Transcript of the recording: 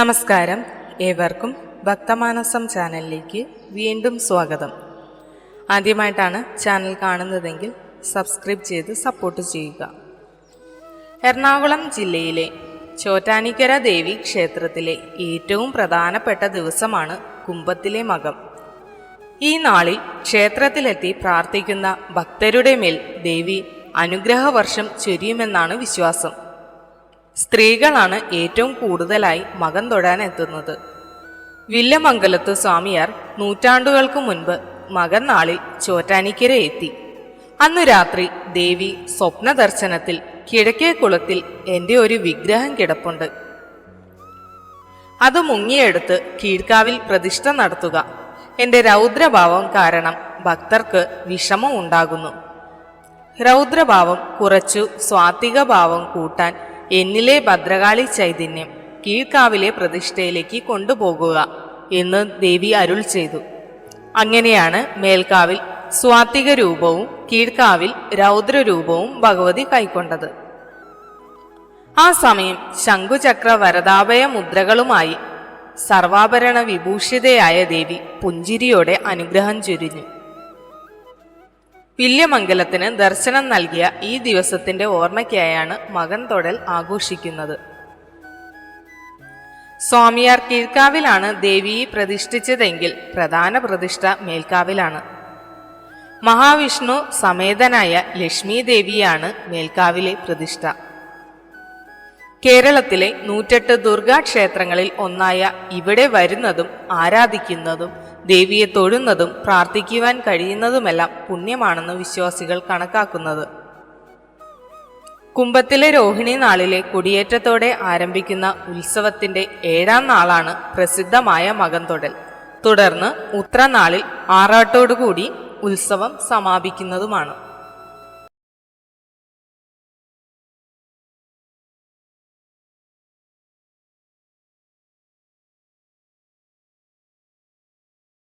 നമസ്കാരം. ഏവർക്കും ഭക്തമാനസം ചാനലിലേക്ക് വീണ്ടും സ്വാഗതം. ആദ്യമായിട്ടാണ് ചാനൽ കാണുന്നതെങ്കിൽ സബ്സ്ക്രൈബ് ചെയ്ത് സപ്പോർട്ട് ചെയ്യുക. എറണാകുളം ജില്ലയിലെ ചോറ്റാനിക്കര ദേവി ക്ഷേത്രത്തിലെ ഏറ്റവും പ്രധാനപ്പെട്ട ദിവസമാണ് കുംഭത്തിലെ മകം. ഈ നാളിൽ ക്ഷേത്രത്തിലെത്തി പ്രാർത്ഥിക്കുന്ന ഭക്തരുടെ മേൽ ദേവി അനുഗ്രഹവർഷം ചൊരിയുമെന്നാണ് വിശ്വാസം. സ്ത്രീകളാണ് ഏറ്റവും കൂടുതലായി മകം തൊടാൻ എത്തുന്നത്. വില്ലമംഗലത്ത് സ്വാമിയാർ നൂറ്റാണ്ടുകൾക്ക് മുൻപ് മകൻ നാളിൽ ചോറ്റാനിക്കര എത്തി. അന്നു രാത്രി ദേവി സ്വപ്ന ദർശനത്തിൽ കിഴക്കേ കുളത്തിൽ എന്റെ ഒരു വിഗ്രഹം കിടപ്പുണ്ട്. അത് മുങ്ങിയെടുത്ത് കീഴ്ക്കാവിൽ പ്രതിഷ്ഠ നടത്തുക. എന്റെ രൗദ്രഭാവം കാരണം ഭക്തർക്ക് വിഷമം ഉണ്ടാകുന്നു. രൗദ്രഭാവം കുറച്ചു സ്വാത്വിക ഭാവം കൂട്ടാൻ എന്നിലെ ഭദ്രകാളി ചൈതന്യം കീഴ്ക്കാവിലെ പ്രതിഷ്ഠയിലേക്ക് കൊണ്ടുപോകുക എന്ന് ദേവി അരുൾ ചെയ്തു. അങ്ങനെയാണ് മേൽക്കാവിൽ സ്വാത്വിക രൂപവും കീഴ്ക്കാവിൽ രൗദ്രരൂപവും ഭഗവതി കൈക്കൊണ്ടത്. ആ സമയം ശംഖുചക്ര വരതാപയ മുദ്രകളുമായി സർവാഭരണ വിഭൂഷിതയായ ദേവി പുഞ്ചിരിയോടെ അനുഗ്രഹം ചൊരിഞ്ഞു. വില്യമംഗലത്തിന് ദർശനം നൽകിയ ഈ ദിവസത്തിന്റെ ഓർമ്മയ്ക്കായാണ് മകൻ തൊടൽ ആഘോഷിക്കുന്നത്. സ്വാമിയാർ കീഴ്ക്കാവിലാണ് ദേവിയെ പ്രതിഷ്ഠിച്ചതെങ്കിൽ പ്രധാന പ്രതിഷ്ഠ മേൽക്കാവിലാണ്. മഹാവിഷ്ണു സമേതനായ ലക്ഷ്മി ദേവിയാണ് മേൽക്കാവിലെ പ്രതിഷ്ഠ. കേരളത്തിലെ നൂറ്റെട്ട് ദുർഗാക്ഷേത്രങ്ങളിൽ ഒന്നായ ഇവിടെ വരുന്നതും ആരാധിക്കുന്നതും ദേവിയെ തൊഴുന്നതും പ്രാർത്ഥിക്കുവാൻ കഴിയുന്നതുമെല്ലാം പുണ്യമാണെന്ന് വിശ്വാസികൾ കണക്കാക്കുന്നത്. കുംഭത്തിലെ രോഹിണി നാളിലെ കൊടിയേറ്റത്തോടെ ആരംഭിക്കുന്ന ഉത്സവത്തിന്റെ ഏഴാം നാളാണ് പ്രസിദ്ധമായ മകന്തൊടൽ തൊടൽ തുടർന്ന് ഉത്രനാളിൽ ആറാട്ടോടുകൂടി ഉത്സവം സമാപിക്കുന്നതുമാണ്.